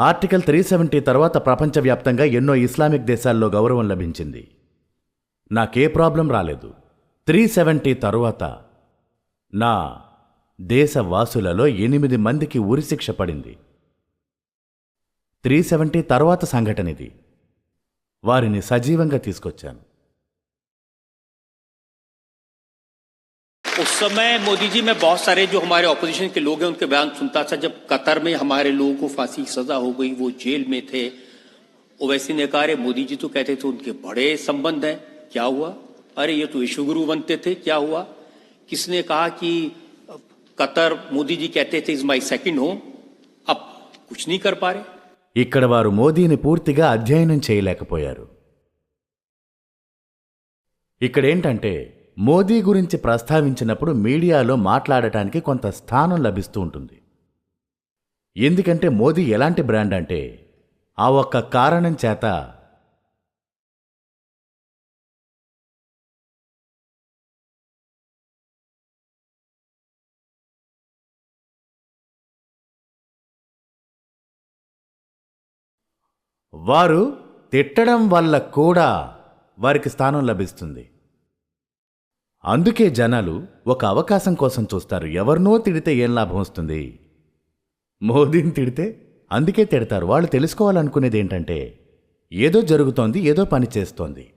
Article three seventy తర్వాత ప్రపంచవ్యాప్తంగా ఎన్నో ఇస్లామిక్ దేశాల్లో గౌరవం లభించింది. నాకే ప్రాబ్లం రాలేదు. త్రీ సెవెంటీ తరువాత నా దేశవాసులలో ఎనిమిది మందికి ఉరిశిక్ష పడింది. త్రీ సెవెంటీ తర్వాత సంఘటన ఇది. వారిని సజీవంగా తీసుకొచ్చాను. उस समय मोदी जी मैं बहुत सारे जो हमारे ऑपोजिशन के लोग हैं उनके बयान सुनता था जब कतर में हमारे लोगों को फांसी की सजा हो गई वो जेल में थे ओवैसी ने कहा अरे मोदी जी तो कहते थे उनके बड़े संबंध हैं क्या हुआ अरे ये तो विश्वगुरु बनते थे क्या हुआ किसने कहा कि कतर मोदी जी कहते थे इज माई सेकंड होम अब कुछ नहीं कर पा रहे ఇక్కడ వారు మోదీని పూర్తిగా అధ్యయనం చేయలేకపోయారు ఇక్కడేంటంటే మోదీ గురించి ప్రస్తావించినప్పుడు మీడియాలో మాట్లాడటానికి కొంత స్థానం లభిస్తూ ఉంటుంది. ఎందుకంటే మోదీ ఎలాంటి బ్రాండ్ అంటే ఆ ఒక్క కారణం చేత వారు తిట్టడం వల్ల కూడా వారికి స్థానం లభిస్తుంది. అందుకే జనాలు ఒక అవకాశం కోసం చూస్తారు. ఎవరినో తిడితే ఏం లాభం వస్తుంది? మోదీని తిడితే అందుకే తిడతారు. వాళ్ళు తెలుసుకోవాలనుకునేది ఏంటంటే ఏదో జరుగుతోంది ఏదో పని చేస్తోంది.